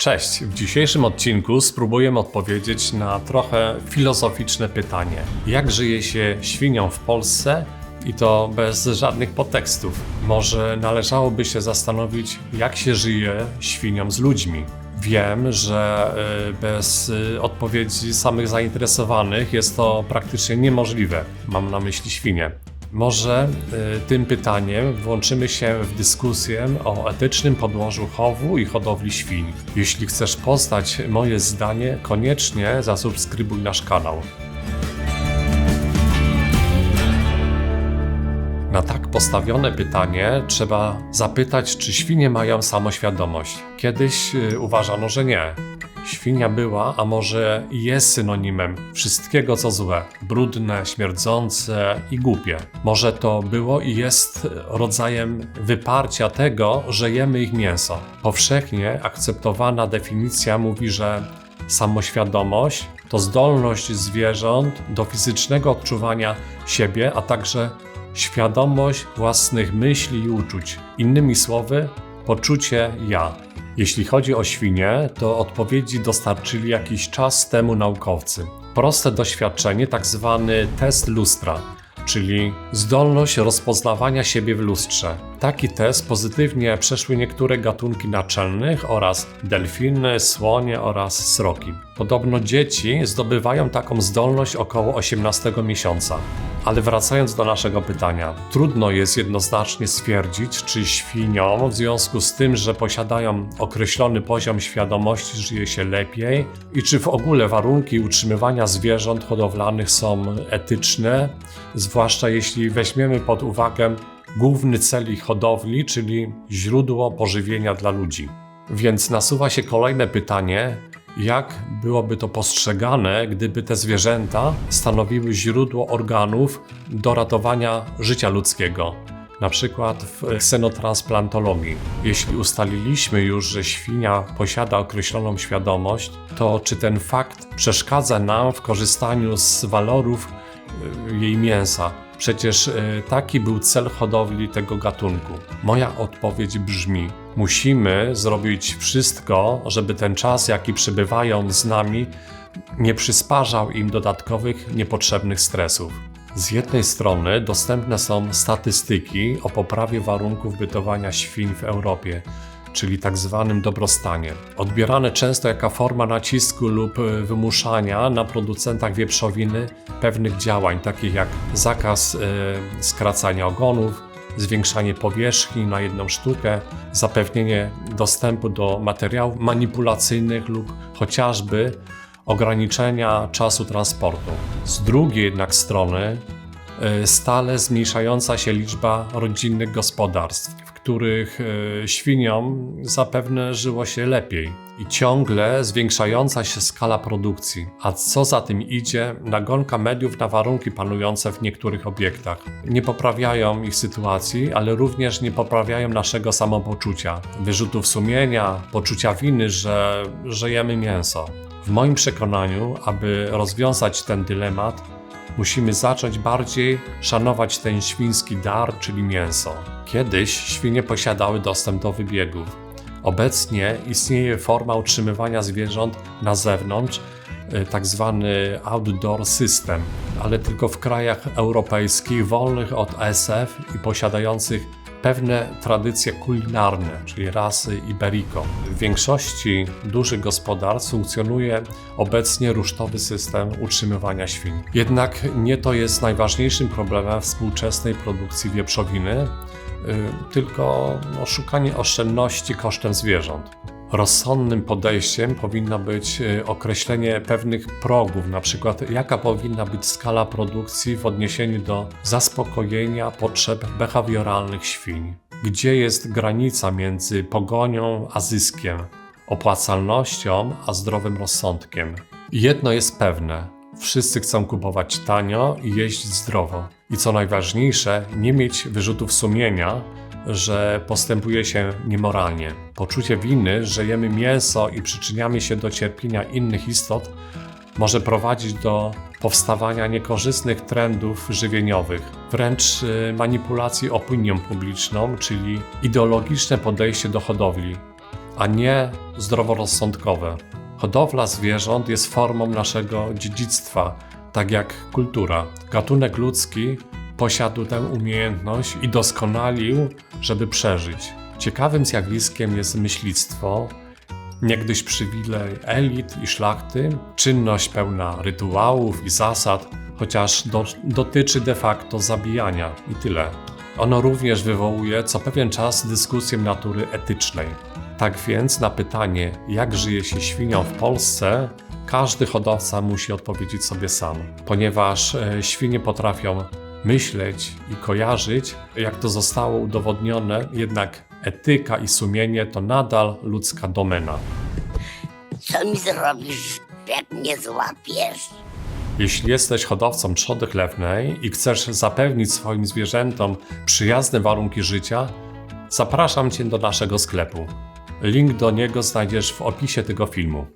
Cześć! W dzisiejszym odcinku spróbujemy odpowiedzieć na trochę filozoficzne pytanie: jak żyje się świnią w Polsce i to bez żadnych podtekstów? Może należałoby się zastanowić, jak się żyje świniom z ludźmi? Wiem, że y, bez y, odpowiedzi samych zainteresowanych jest to praktycznie niemożliwe. Mam na myśli świnie. Może y, tym pytaniem włączymy się w dyskusję o etycznym podłożu chowu i hodowli świń. Jeśli chcesz poznać moje zdanie, koniecznie zasubskrybuj nasz kanał. Na tak postawione pytanie trzeba zapytać, czy świnie mają samoświadomość. Kiedyś y, uważano, że nie. Świnia była, a może jest synonimem wszystkiego, co złe, brudne, śmierdzące i głupie. Może to było i jest rodzajem wyparcia tego, że jemy ich mięso. Powszechnie akceptowana definicja mówi, że samoświadomość to zdolność zwierząt do fizycznego odczuwania siebie, a także świadomość własnych myśli i uczuć. Innymi słowy, poczucie ja. Jeśli chodzi o świnie, to odpowiedzi dostarczyli jakiś czas temu naukowcy. Proste doświadczenie, tak zwany test lustra, czyli zdolność rozpoznawania siebie w lustrze. Taki test pozytywnie przeszły niektóre gatunki naczelnych oraz delfiny, słonie oraz sroki. Podobno dzieci zdobywają taką zdolność około 18 miesiąca. Ale wracając do naszego pytania, trudno jest jednoznacznie stwierdzić, czy świniom w związku z tym, że posiadają określony poziom świadomości, żyje się lepiej i czy w ogóle warunki utrzymywania zwierząt hodowlanych są etyczne, zwłaszcza jeśli weźmiemy pod uwagę główny cel ich hodowli, czyli źródło pożywienia dla ludzi. Więc nasuwa się kolejne pytanie, jak byłoby to postrzegane, gdyby te zwierzęta stanowiły źródło organów do ratowania życia ludzkiego, na przykład w ksenotransplantologii. Jeśli ustaliliśmy już, że świnia posiada określoną świadomość, to czy ten fakt przeszkadza nam w korzystaniu z walorów y, jej mięsa? Przecież y, taki był cel hodowli tego gatunku. Moja odpowiedź brzmi: musimy zrobić wszystko, żeby ten czas, jaki przebywają z nami, nie przysparzał im dodatkowych, niepotrzebnych stresów. Z jednej strony dostępne są statystyki o poprawie warunków bytowania świń w Europie, czyli tak zwanym dobrostanie. Odbierane często jako forma nacisku lub e, wymuszania na producentach wieprzowiny pewnych działań, takich jak zakaz e, skracania ogonów, zwiększanie powierzchni na jedną sztukę, zapewnienie dostępu do materiałów manipulacyjnych lub chociażby ograniczenia czasu transportu. Z drugiej jednak strony e, stale zmniejszająca się liczba rodzinnych gospodarstw, których e, świniom zapewne żyło się lepiej i ciągle zwiększająca się skala produkcji, a co za tym idzie, nagonka mediów na warunki panujące w niektórych obiektach. Nie poprawiają ich sytuacji, ale również nie poprawiają naszego samopoczucia, wyrzutów sumienia, poczucia winy, że, że jemy mięso. W moim przekonaniu, aby rozwiązać ten dylemat, musimy zacząć bardziej szanować ten świński dar, czyli mięso. Kiedyś świnie posiadały dostęp do wybiegów. Obecnie istnieje forma utrzymywania zwierząt na zewnątrz, y, tak zwany outdoor system, ale tylko w krajach europejskich wolnych od ASF i posiadających pewne tradycje kulinarne, czyli rasy Iberico. W większości dużych gospodarstw funkcjonuje obecnie rusztowy system utrzymywania świń. Jednak nie to jest najważniejszym problemem współczesnej produkcji wieprzowiny, Y, tylko no, szukanie oszczędności kosztem zwierząt. Rozsądnym podejściem powinno być y, określenie pewnych progów, na przykład jaka powinna być skala produkcji w odniesieniu do zaspokojenia potrzeb behawioralnych świń. Gdzie jest granica między pogonią a zyskiem, opłacalnością a zdrowym rozsądkiem? Jedno jest pewne: Wszyscy chcą kupować tanio i jeść zdrowo. I co najważniejsze, nie mieć wyrzutów sumienia, że postępuje się niemoralnie. Poczucie winy, że jemy mięso i przyczyniamy się do cierpienia innych istot, może prowadzić do powstawania niekorzystnych trendów żywieniowych, wręcz y, manipulacji opinią publiczną, czyli ideologiczne podejście do hodowli, a nie zdroworozsądkowe. Hodowla zwierząt jest formą naszego dziedzictwa, tak jak kultura. Gatunek ludzki posiadł tę umiejętność i doskonalił, żeby przeżyć. Ciekawym zjawiskiem jest myślictwo, niegdyś przywilej elit i szlachty, czynność pełna rytuałów i zasad, chociaż do, dotyczy de facto zabijania i tyle. Ono również wywołuje co pewien czas dyskusję natury etycznej. Tak więc na pytanie, jak żyje się świniom w Polsce, każdy hodowca musi odpowiedzieć sobie sam, ponieważ e, świnie potrafią myśleć i kojarzyć, jak to zostało udowodnione, jednak etyka i sumienie to nadal ludzka domena. Co mi zrobisz, jak mnie złapiesz? Jeśli jesteś hodowcą trzody chlewnej i chcesz zapewnić swoim zwierzętom przyjazne warunki życia, zapraszam Cię do naszego sklepu. Link do niego znajdziesz w opisie tego filmu.